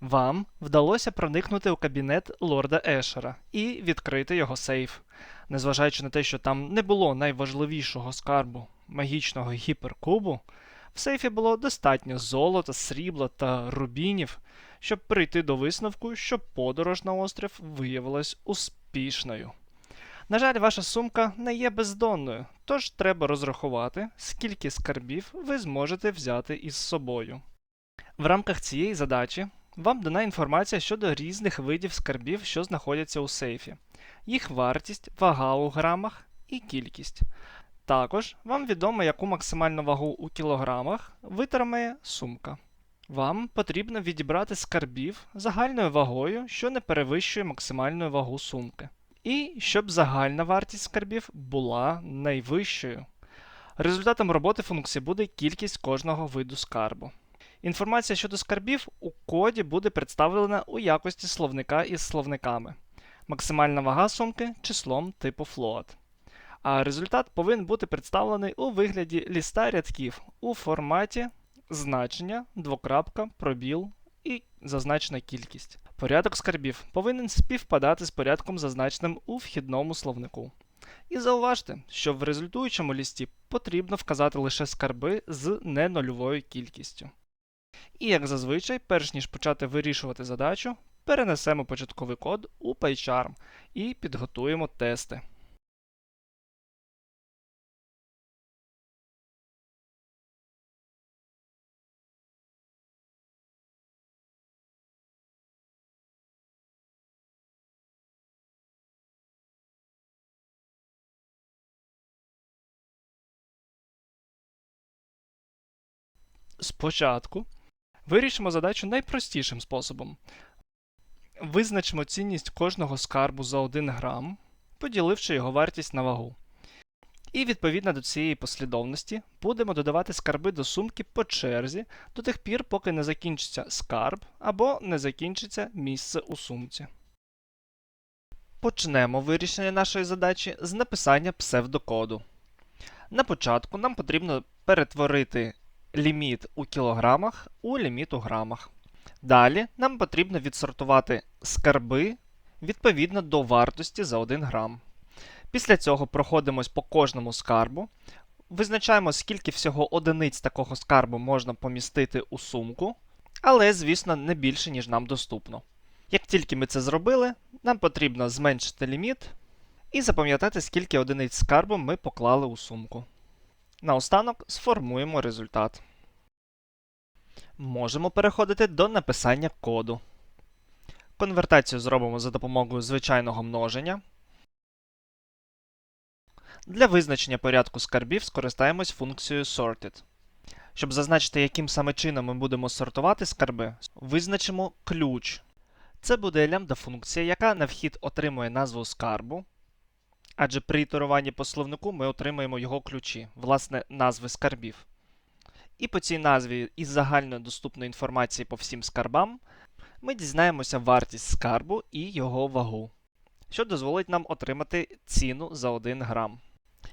Вам вдалося проникнути у кабінет лорда Ешера і відкрити його сейф. Незважаючи на те, що там не було найважливішого скарбу магічного гіперкубу, в сейфі було достатньо золота, срібла та рубінів, щоб прийти до висновку, що подорож на острів виявилась успішною. На жаль, ваша сумка не є бездонною, тож треба розрахувати, скільки скарбів ви зможете взяти із собою. В рамках цієї задачі вам дана інформація щодо різних видів скарбів, що знаходяться у сейфі, їх вартість, вага у грамах і кількість. Також вам відомо, яку максимальну вагу у кілограмах витримає сумка. Вам потрібно відібрати скарбів загальною вагою, що не перевищує максимальну вагу сумки. І щоб загальна вартість скарбів була найвищою. Результатом роботи функції буде кількість кожного виду скарбу. Інформація щодо скарбів у коді буде представлена у якості словника із словниками. Максимальна вага сумки числом типу float. А результат повинен бути представлений у вигляді ліста рядків у форматі значення, двокрапка, пробіл і зазначена кількість. Порядок скарбів повинен співпадати з порядком, зазначеним у вхідному словнику. І зауважте, що в результуючому лісті потрібно вказати лише скарби з ненульовою кількістю. І як зазвичай, перш ніж почати вирішувати задачу, перенесемо початковий код у PyCharm і підготуємо тести. Спочатку вирішимо задачу найпростішим способом. Визначимо цінність кожного скарбу за 1 грам, поділивши його вартість на вагу. І відповідно до цієї послідовності будемо додавати скарби до сумки по черзі до тих пір, поки не закінчиться скарб або не закінчиться місце у сумці. Почнемо вирішення нашої задачі з написання псевдокоду. На початку нам потрібно перетворити ліміт у кілограмах у ліміт у грамах. Далі нам потрібно відсортувати скарби відповідно до вартості за 1 грам. Після цього проходимось по кожному скарбу, визначаємо, скільки всього одиниць такого скарбу можна помістити у сумку, але, звісно, не більше, ніж нам доступно. Як тільки ми це зробили, нам потрібно зменшити ліміт і запам'ятати, скільки одиниць скарбу ми поклали у сумку. Наостанок сформуємо результат. Можемо переходити до написання коду. Конвертацію зробимо за допомогою звичайного множення. Для визначення порядку скарбів скористаємось функцією sorted. Щоб зазначити, яким саме чином ми будемо сортувати скарби, визначимо ключ. Це буде лямбда функція, яка на вхід отримує назву скарбу, адже при ітеруванні по словнику ми отримуємо його ключі, власне, назви скарбів. І по цій назві із загальної доступної інформації по всім скарбам ми дізнаємося вартість скарбу і його вагу, що дозволить нам отримати ціну за 1 грам.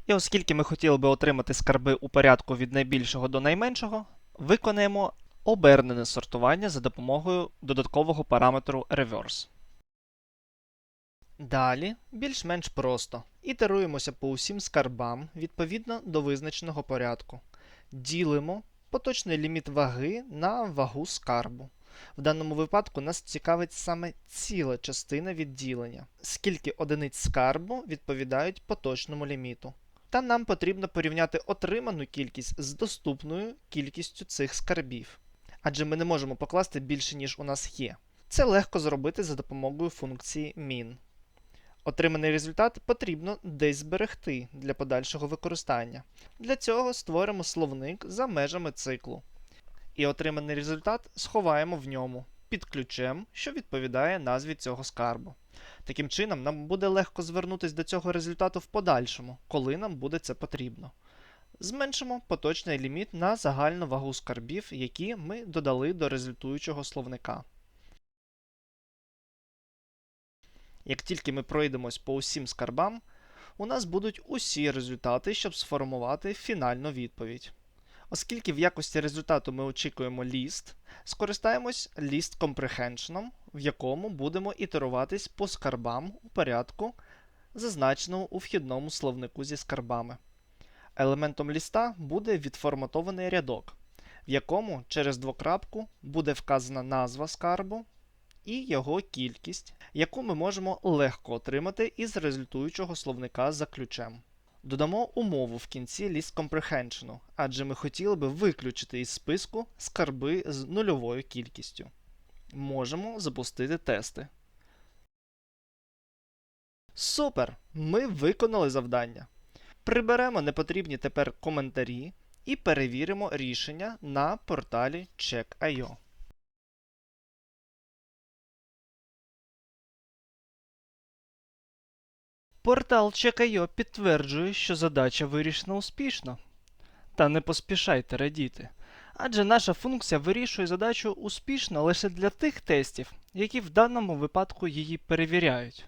І оскільки ми хотіли би отримати скарби у порядку від найбільшого до найменшого, виконаємо обернене сортування за допомогою додаткового параметру reverse. Далі, більш-менш просто, ітеруємося по усім скарбам відповідно до визначеного порядку. Ділимо поточний ліміт ваги на вагу скарбу. В даному випадку нас цікавить саме ціла частина відділення, скільки одиниць скарбу відповідають поточному ліміту. Та нам потрібно порівняти отриману кількість з доступною кількістю цих скарбів. Адже ми не можемо покласти більше, ніж у нас є. Це легко зробити за допомогою функції min. Отриманий результат потрібно десь зберегти для подальшого використання. Для цього створимо словник за межами циклу. І отриманий результат сховаємо в ньому під ключем, що відповідає назві цього скарбу. Таким чином, нам буде легко звернутися до цього результату в подальшому, коли нам буде це потрібно. Зменшимо поточний ліміт на загальну вагу скарбів, які ми додали до результуючого словника. Як тільки ми пройдемось по усім скарбам, у нас будуть усі результати, щоб сформувати фінальну відповідь. Оскільки в якості результату ми очікуємо ліст, скористаємось list comprehension, в якому будемо ітеруватись по скарбам у порядку, зазначеному у вхідному словнику зі скарбами. Елементом ліста буде відформатований рядок, в якому через двокрапку буде вказана назва скарбу і його кількість, яку ми можемо легко отримати із результуючого словника за ключем. Додамо умову в кінці list comprehension, адже ми хотіли би виключити із списку скарби з нульовою кількістю. Можемо запустити тести. Супер! Ми виконали завдання. Приберемо непотрібні тепер коментарі і перевіримо рішення на порталі Check.io. Портал Check.io підтверджує, що задача вирішена успішно. Та не поспішайте радіти. Адже наша функція вирішує задачу успішно лише для тих тестів, які в даному випадку її перевіряють.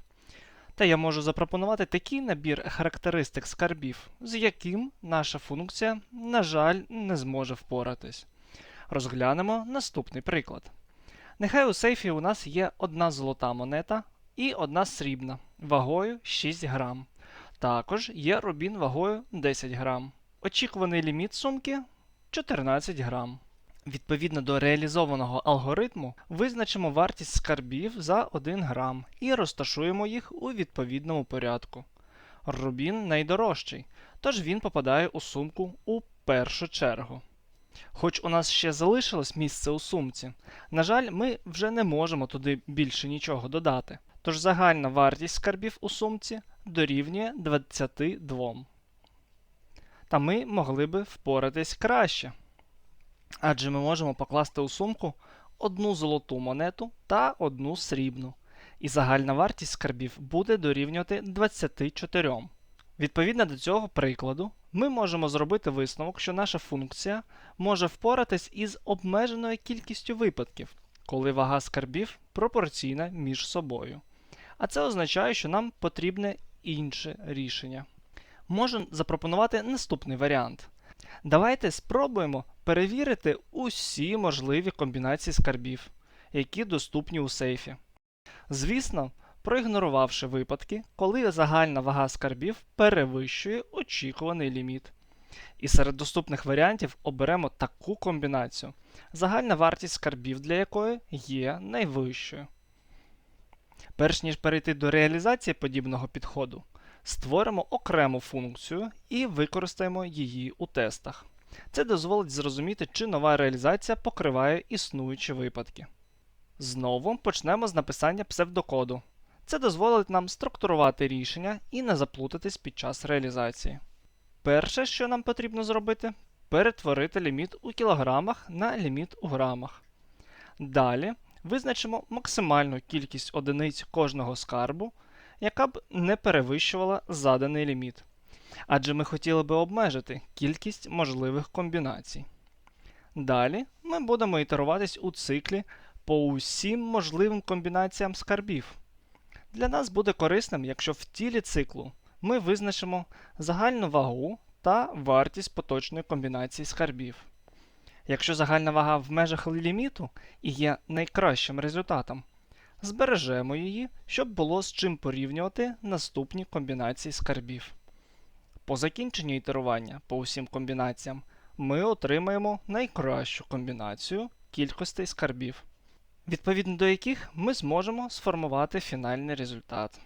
Та я можу запропонувати такий набір характеристик скарбів, з яким наша функція, на жаль, не зможе впоратись. Розглянемо наступний приклад. Нехай у сейфі у нас є одна золота монета і одна срібна вагою 6 грам. Також є рубін вагою 10 грам. Очікуваний ліміт сумки 14 грам. Відповідно до реалізованого алгоритму, визначимо вартість скарбів за 1 грам і розташуємо їх у відповідному порядку. Рубін найдорожчий, тож він попадає у сумку у першу чергу. Хоч у нас ще залишилось місце у сумці, на жаль, ми вже не можемо туди більше нічого додати. Тож загальна вартість скарбів у сумці дорівнює 22. Та ми могли би впоратись краще. Адже ми можемо покласти у сумку одну золоту монету та одну срібну. І загальна вартість скарбів буде дорівнювати 24. Відповідно до цього прикладу, ми можемо зробити висновок, що наша функція може впоратись із обмеженою кількістю випадків, коли вага скарбів пропорційна між собою. А це означає, що нам потрібне інше рішення. Можу запропонувати наступний варіант. Давайте спробуємо перевірити усі можливі комбінації скарбів, які доступні у сейфі. Звісно, проігнорувавши випадки, коли загальна вага скарбів перевищує очікуваний ліміт. І серед доступних варіантів оберемо таку комбінацію, загальна вартість скарбів для якої є найвищою. Перш ніж перейти до реалізації подібного підходу, створимо окрему функцію і використаємо її у тестах. Це дозволить зрозуміти, чи нова реалізація покриває існуючі випадки. Знову почнемо з написання псевдокоду. Це дозволить нам структурувати рішення і не заплутатись під час реалізації. Перше, що нам потрібно зробити, перетворити ліміт у кілограмах на ліміт у грамах. Далі визначимо максимальну кількість одиниць кожного скарбу, яка б не перевищувала заданий ліміт. Адже ми хотіли би обмежити кількість можливих комбінацій. Далі ми будемо ітеруватись у циклі по усім можливим комбінаціям скарбів. Для нас буде корисним, якщо в тілі циклу ми визначимо загальну вагу та вартість поточної комбінації скарбів. Якщо загальна вага в межах ліміту і є найкращим результатом, збережемо її, щоб було з чим порівнювати наступні комбінації скарбів. По закінченню ітерування по усім комбінаціям ми отримаємо найкращу комбінацію кількостей скарбів, відповідно до яких ми зможемо сформувати фінальний результат.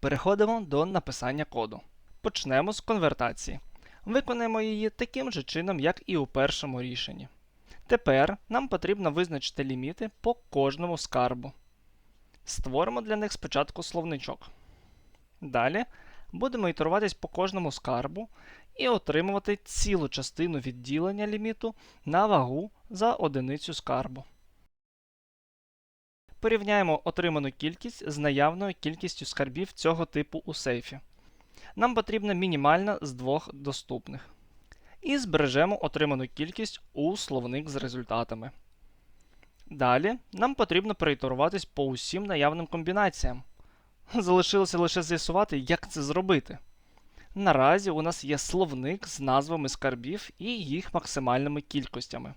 Переходимо до написання коду. Почнемо з конвертації. Виконаємо її таким же чином, як і у першому рішенні. Тепер нам потрібно визначити ліміти по кожному скарбу. Створимо для них спочатку словничок. Далі будемо ітеруватись по кожному скарбу і отримувати цілу частину відділення ліміту на вагу за одиницю скарбу. Порівняємо отриману кількість з наявною кількістю скарбів цього типу у сейфі. Нам потрібна мінімальна з двох доступних. І збережемо отриману кількість у словник з результатами. Далі нам потрібно перейтеруватись по усім наявним комбінаціям. Залишилося лише з'ясувати, як це зробити. наразі у нас є словник з назвами скарбів і їх максимальними кількостями.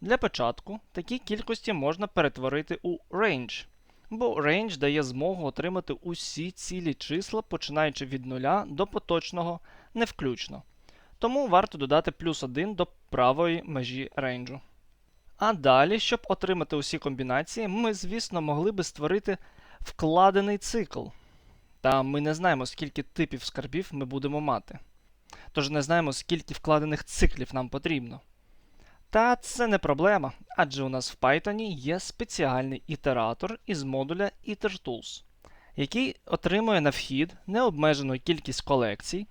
Для початку такі кількості можна перетворити у range, бо range дає змогу отримати усі цілі числа, починаючи від нуля до поточного не включно. Тому варто додати плюс 1 до правої межі рейнджу. А далі, щоб отримати усі комбінації, ми, звісно, могли би створити вкладений цикл. Та ми не знаємо, скільки типів скарбів ми будемо мати. Тож не знаємо, скільки вкладених циклів нам потрібно. Та це не проблема, адже у нас в Python є спеціальний ітератор із модуля IterTools, який отримує на вхід необмежену кількість колекцій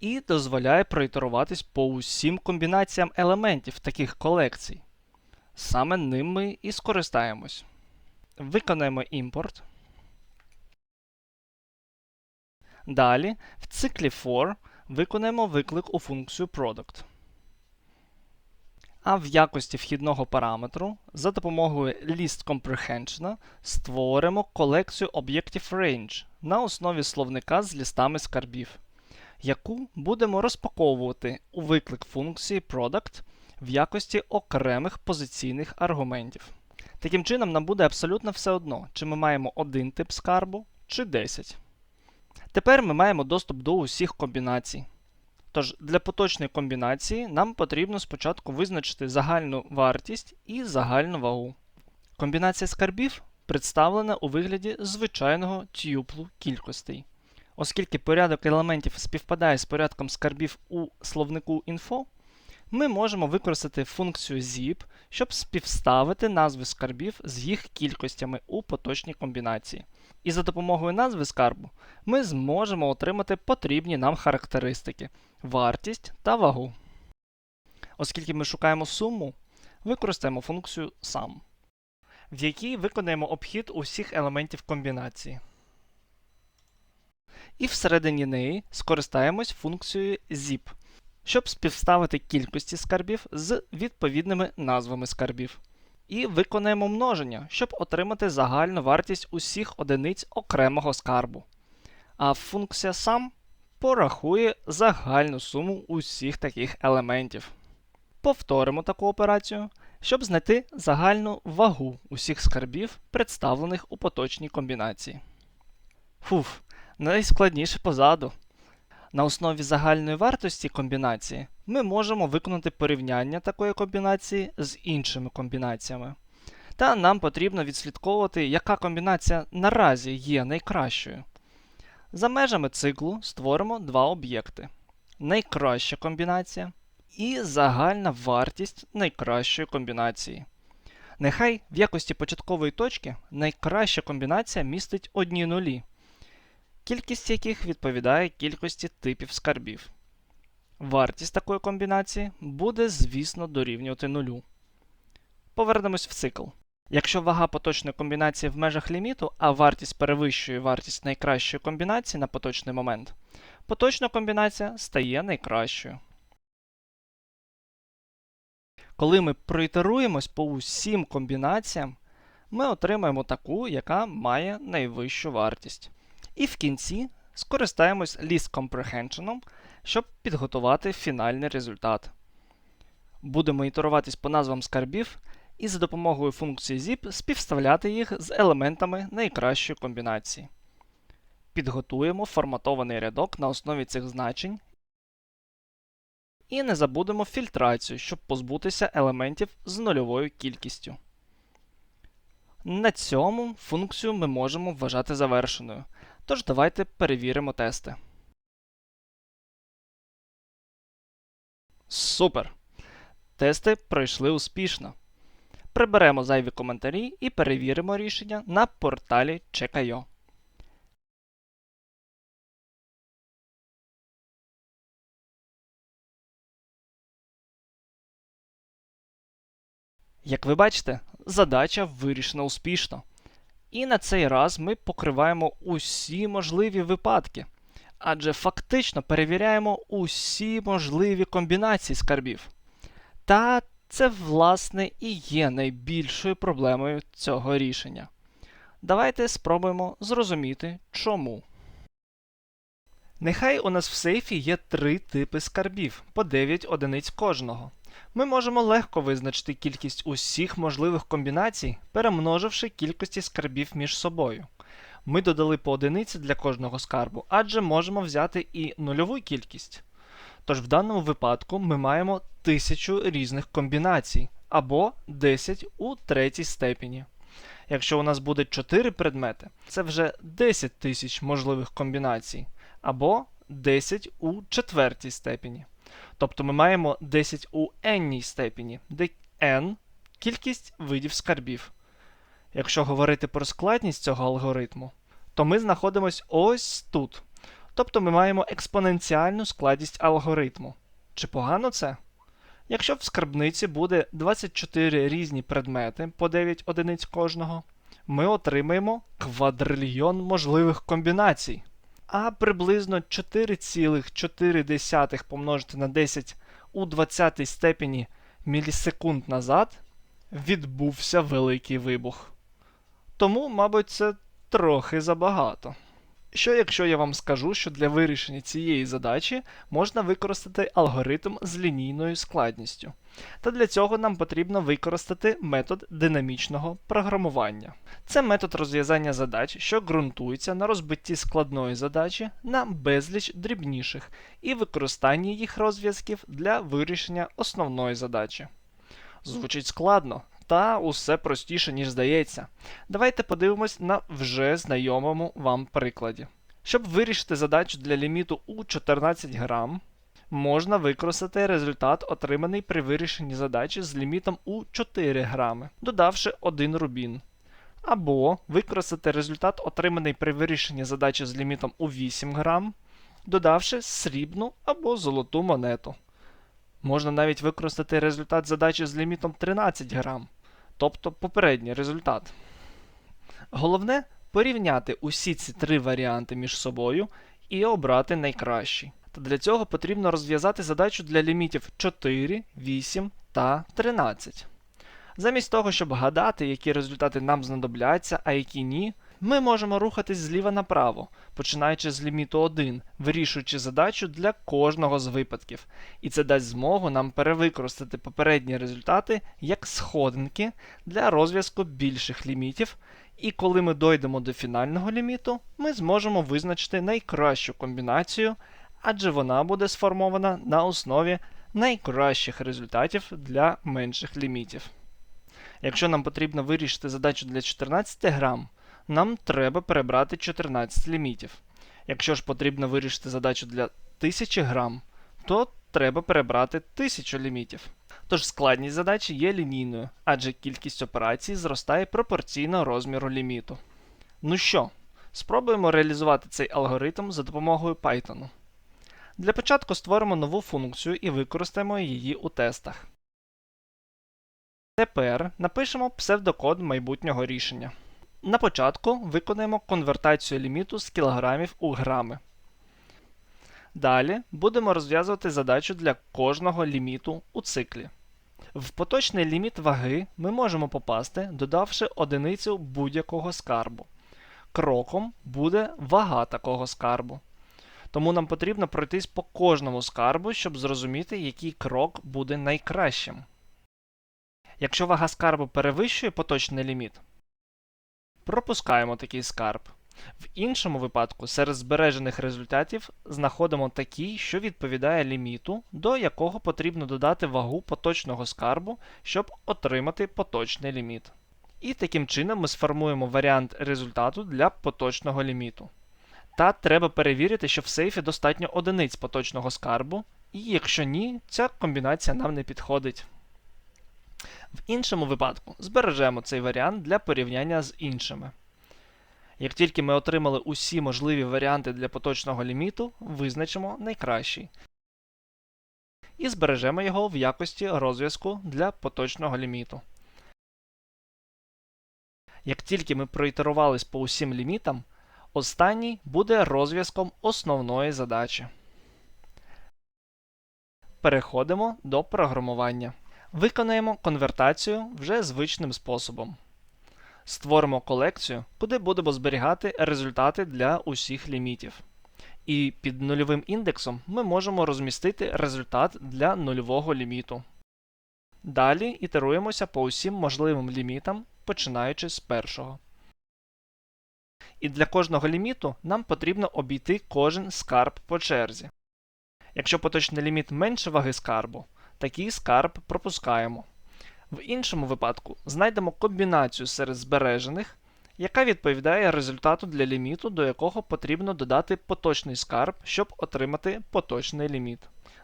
і дозволяє проітеруватись по усім комбінаціям елементів таких колекцій. Саме ним ми і скористаємось. Виконаємо імпорт. Далі в циклі for виконаємо виклик у функцію product. А в якості вхідного параметру за допомогою list comprehension створимо колекцію об'єктів range на основі словника з лістами скарбів, яку будемо розпаковувати у виклик функції product в якості окремих позиційних аргументів. Таким чином, нам буде абсолютно все одно, чи ми маємо один тип скарбу, чи 10. Тепер ми маємо доступ до усіх комбінацій. Тож, для поточної комбінації нам потрібно спочатку визначити загальну вартість і загальну вагу. Комбінація скарбів представлена у вигляді звичайного тюплу кількостей. Оскільки порядок елементів співпадає з порядком скарбів у словнику info, ми можемо використати функцію zip, щоб співставити назви скарбів з їх кількостями у поточній комбінації. І за допомогою назви скарбу ми зможемо отримати потрібні нам характеристики, вартість та вагу. Оскільки ми шукаємо суму, використаємо функцію sum, в якій виконаємо обхід усіх елементів комбінації. І всередині неї скористаємось функцією zip, щоб співставити кількості скарбів з відповідними назвами скарбів. І виконаємо множення, щоб отримати загальну вартість усіх одиниць окремого скарбу. А функція sum порахує загальну суму усіх таких елементів. Повторимо таку операцію, щоб знайти загальну вагу усіх скарбів, представлених у поточній комбінації. Фуф, найскладніше позаду. На основі загальної вартості комбінації ми можемо виконати порівняння такої комбінації з іншими комбінаціями. Та нам потрібно відслідковувати, яка комбінація наразі є найкращою. За межами циклу створимо два об'єкти: найкраща комбінація і загальна вартість найкращої комбінації. Нехай в якості початкової точки найкраща комбінація містить одні нулі, кількість яких відповідає кількості типів скарбів. Вартість такої комбінації буде, звісно, дорівнювати нулю. Повернемось в цикл. Якщо вага поточної комбінації в межах ліміту, а вартість перевищує вартість найкращої комбінації на поточний момент, поточна комбінація стає найкращою. Коли ми проітеруємось по усім комбінаціям, ми отримаємо таку, яка має найвищу вартість. І в кінці скористаємось list comprehension, щоб підготувати фінальний результат. Будемо ітеруватись по назвам скарбів і за допомогою функції zip співставляти їх з елементами найкращої комбінації. Підготуємо форматований рядок на основі цих значень. І не забудемо фільтрацію, щоб позбутися елементів з нульовою кількістю. На цьому функцію ми можемо вважати завершеною. Тож давайте перевіримо тести. Супер! Тести пройшли успішно. Приберемо зайві коментарі і перевіримо рішення на порталі Check.io. Як ви бачите, задача вирішена успішно. І на цей раз ми покриваємо усі можливі випадки, адже фактично перевіряємо усі можливі комбінації скарбів. Та це, власне, і є найбільшою проблемою цього рішення. Давайте спробуємо зрозуміти чому. Нехай у нас в сейфі є три типи скарбів по 9 одиниць кожного. Ми можемо легко визначити кількість усіх можливих комбінацій, перемноживши кількості скарбів між собою. Ми додали по одиниці для кожного скарбу, адже можемо взяти і нульову кількість. Тож в даному випадку ми маємо 1000 різних комбінацій або 10 у третій степені. Якщо у нас буде 4 предмети, це вже 10 тисяч можливих комбінацій, або 10 у четвертій степені. Тобто ми маємо 10 у n степені, де n кількість видів скарбів. Якщо говорити про складність цього алгоритму, то ми знаходимося ось тут. Тобто ми маємо експоненціальну складність алгоритму. Чи погано це? Якщо в скарбниці буде 24 різні предмети по 9 одиниць кожного, ми отримаємо квадрильйон можливих комбінацій. А приблизно 4,4 помножити на 10 у 20 степені мілісекунд назад відбувся великий вибух. Тому, мабуть, це трохи забагато. Що якщо я вам скажу, що для вирішення цієї задачі можна використати алгоритм з лінійною складністю? Та для цього нам потрібно використати метод динамічного програмування. Це метод розв'язання задач, що ґрунтується на розбитті складної задачі на безліч дрібніших і використанні їх розв'язків для вирішення основної задачі. Звучить складно, та усе простіше, ніж здається. Давайте подивимось на вже знайомому вам прикладі. Щоб вирішити задачу для ліміту у 14 грам, можна використати результат, отриманий при вирішенні задачі з лімітом у 4 грами, додавши 1 рубін. Або використати результат, отриманий при вирішенні задачі з лімітом у 8 грам, додавши срібну або золоту монету. Можна навіть використати результат задачі з лімітом 13 грам, тобто попередній результат. Головне порівняти усі ці три варіанти між собою і обрати найкращий. Та для цього потрібно розв'язати задачу для лімітів 4, 8 та 13. Замість того, щоб гадати, які результати нам знадобляться, а які ні, ми можемо рухатись зліва направо, починаючи з ліміту 1, вирішуючи задачу для кожного з випадків. І це дасть змогу нам перевикористати попередні результати як сходинки для розв'язку більших лімітів. І коли ми дойдемо до фінального ліміту, ми зможемо визначити найкращу комбінацію, адже вона буде сформована на основі найкращих результатів для менших лімітів. Якщо нам потрібно вирішити задачу для 14 грам, нам треба перебрати 14 лімітів. Якщо ж потрібно вирішити задачу для 1000 грам, то треба перебрати 1000 лімітів. Тож складність задачі є лінійною, адже кількість операцій зростає пропорційно розміру ліміту. Ну що, спробуємо реалізувати цей алгоритм за допомогою Python. Для початку створимо нову функцію і використаємо її у тестах. Тепер напишемо псевдокод майбутнього рішення. На початку виконаємо конвертацію ліміту з кілограмів у грами. Далі будемо розв'язувати задачу для кожного ліміту у циклі. В поточний ліміт ваги ми можемо попасти, додавши одиницю будь-якого скарбу. Кроком буде вага такого скарбу. Тому нам потрібно пройтись по кожному скарбу, щоб зрозуміти, який крок буде найкращим. Якщо вага скарбу перевищує поточний ліміт, пропускаємо такий скарб. В іншому випадку серед збережених результатів знаходимо такий, що відповідає ліміту, до якого потрібно додати вагу поточного скарбу, щоб отримати поточний ліміт. І таким чином ми сформуємо варіант результату для поточного ліміту. Та треба перевірити, що в сейфі достатньо одиниць поточного скарбу, і якщо ні, ця комбінація нам не підходить. В іншому випадку збережемо цей варіант для порівняння з іншими. Як тільки ми отримали усі можливі варіанти для поточного ліміту, визначимо найкращий. І збережемо його в якості розв'язку для поточного ліміту. Як тільки ми проітерувались по усім лімітам, останній буде розв'язком основної задачі. Переходимо до програмування. Виконаємо конвертацію вже звичним способом. Створимо колекцію, куди будемо зберігати результати для усіх лімітів. І під нульовим індексом ми можемо розмістити результат для нульового ліміту. Далі ітеруємося по усім можливим лімітам, починаючи з першого. І для кожного ліміту нам потрібно обійти кожен скарб по черзі. Якщо поточний ліміт менше ваги скарбу, такий скарб пропускаємо. В іншому випадку знайдемо комбінацію серед збережених, яка відповідає результату для ліміту, до якого потрібно додати поточний скарб, щоб отримати поточний ліміт.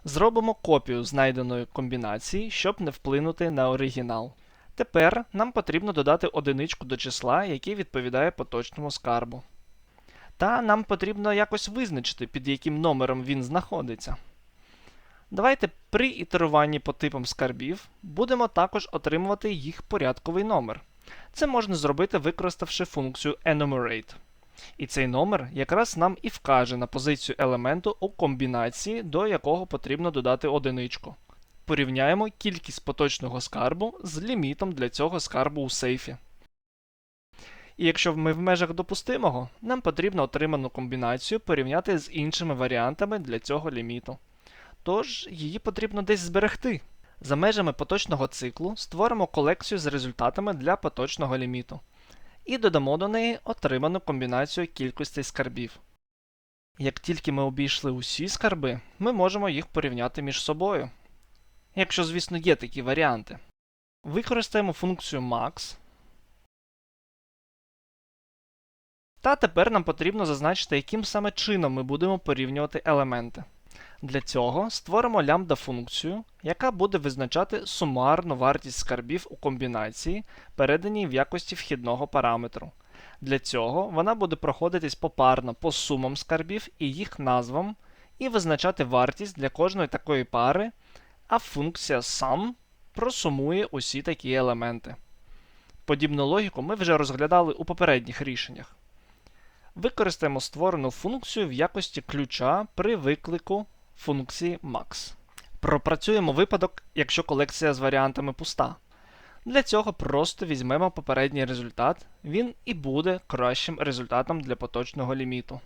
Зробимо копію знайденої комбінації, щоб не вплинути на оригінал. Тепер нам потрібно додати одиничку до числа, яке відповідає поточному скарбу. Та нам потрібно якось визначити, під яким номером він знаходиться. Давайте при ітеруванні по типам скарбів будемо також отримувати їх порядковий номер. Це можна зробити, використавши функцію enumerate. І цей номер якраз нам і вкаже на позицію елементу у комбінації, до якого потрібно додати одиничку. Порівняємо кількість поточного скарбу з лімітом для цього скарбу у сейфі. І якщо ми в межах допустимого, нам потрібно отриману комбінацію порівняти з іншими варіантами для цього ліміту. Тож її потрібно десь зберегти. За межами поточного циклу створимо колекцію з результатами для поточного ліміту і додамо до неї отриману комбінацію кількостей скарбів. Як тільки ми обійшли усі скарби, ми можемо їх порівняти між собою. Якщо, звісно, є такі варіанти. Використаємо функцію max. Та тепер нам потрібно зазначити, яким саме чином ми будемо порівнювати елементи. Для цього створимо лямбда функцію, яка буде визначати сумарну вартість скарбів у комбінації, переданій в якості вхідного параметру. Для цього вона буде проходитись попарно по сумам скарбів і їх назвам, і визначати вартість для кожної такої пари, а функція sum просумує усі такі елементи. Подібну логіку ми вже розглядали у попередніх рішеннях. Використаємо створену функцію в якості ключа при виклику функції max. Пропрацюємо випадок, якщо колекція з варіантами пуста. Для цього просто візьмемо попередній результат, він і буде кращим результатом для поточного ліміту.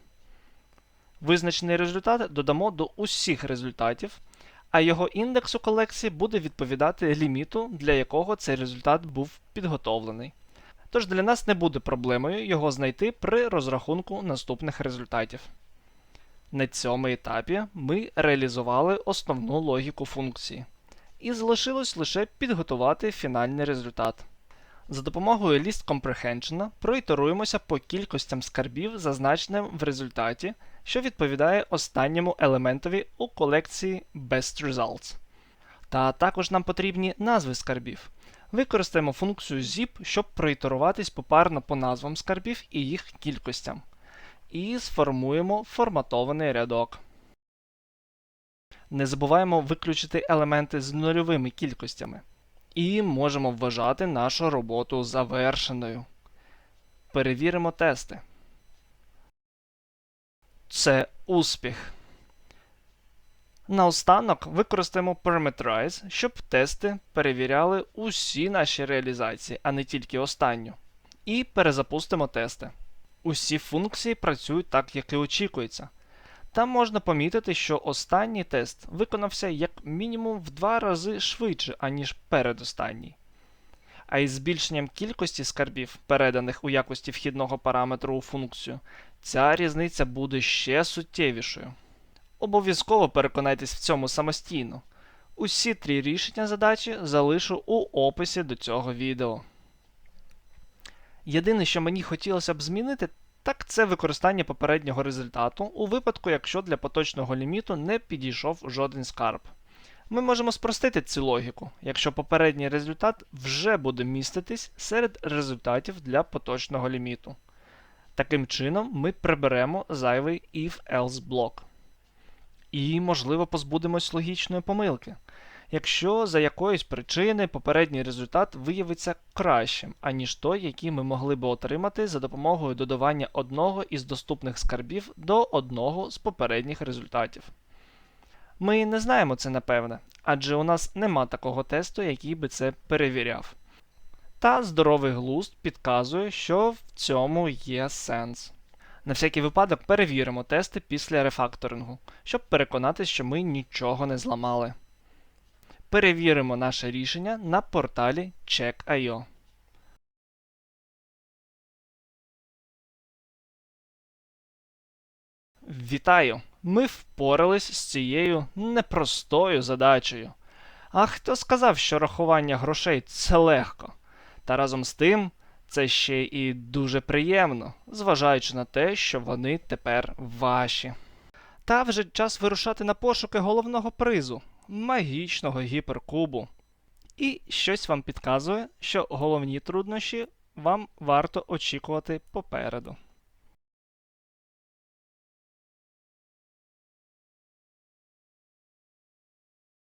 Визначений результат додамо до усіх результатів, а його індекс у колекції буде відповідати ліміту, для якого цей результат був підготовлений. Тож для нас не буде проблемою його знайти при розрахунку наступних результатів. На цьому етапі ми реалізували основну логіку функції. І залишилось лише підготувати фінальний результат. За допомогою List Comprehension проітеруємося по кількостям скарбів, зазначеним в результаті, що відповідає останньому елементові у колекції Best Results. Та також нам потрібні назви скарбів. Використаємо функцію zip, щоб проітеруватись попарно по назвам скарбів і їх кількостям і сформуємо форматований рядок. Не забуваємо виключити елементи з нульовими кількостями. І можемо вважати нашу роботу завершеною. Перевіримо тести. Це успіх. Наостанок використаємо Parameterize, щоб тести перевіряли усі наші реалізації, а не тільки останню. І перезапустимо тести. Усі функції працюють так, як і очікується. Там можна помітити, що останній тест виконався як мінімум в два рази швидше, аніж передостанній. А із збільшенням кількості скарбів, переданих у якості вхідного параметру у функцію, ця різниця буде ще суттєвішою. Обов'язково переконайтесь в цьому самостійно. Усі три рішення задачі залишу у описі до цього відео. Єдине, що мені хотілося б змінити, так це використання попереднього результату у випадку, якщо для поточного ліміту не підійшов жоден скарб. Ми можемо спростити цю логіку, якщо попередній результат вже буде міститись серед результатів для поточного ліміту. Таким чином, ми приберемо зайвий if-else блок. І, можливо, позбудемось логічної помилки якщо за якоїсь причини попередній результат виявиться кращим, аніж той, який ми могли би отримати за допомогою додавання одного із доступних скарбів до одного з попередніх результатів. Ми не знаємо це напевне, адже у нас нема такого тесту, який би це перевіряв. Та здоровий глузд підказує, що в цьому є сенс. На всякий випадок перевіримо тести після рефакторингу, щоб переконатись, що ми нічого не зламали. Перевіримо наше рішення на порталі Check.io. Вітаю! Ми впорались з цією непростою задачею. А хто сказав, що рахування грошей це легко? Та разом з тим, це ще і дуже приємно, зважаючи на те, що вони тепер ваші. Та вже час вирушати на пошуки головного призу магічного гіперкубу. І щось вам підказує, що головні труднощі вам варто очікувати попереду.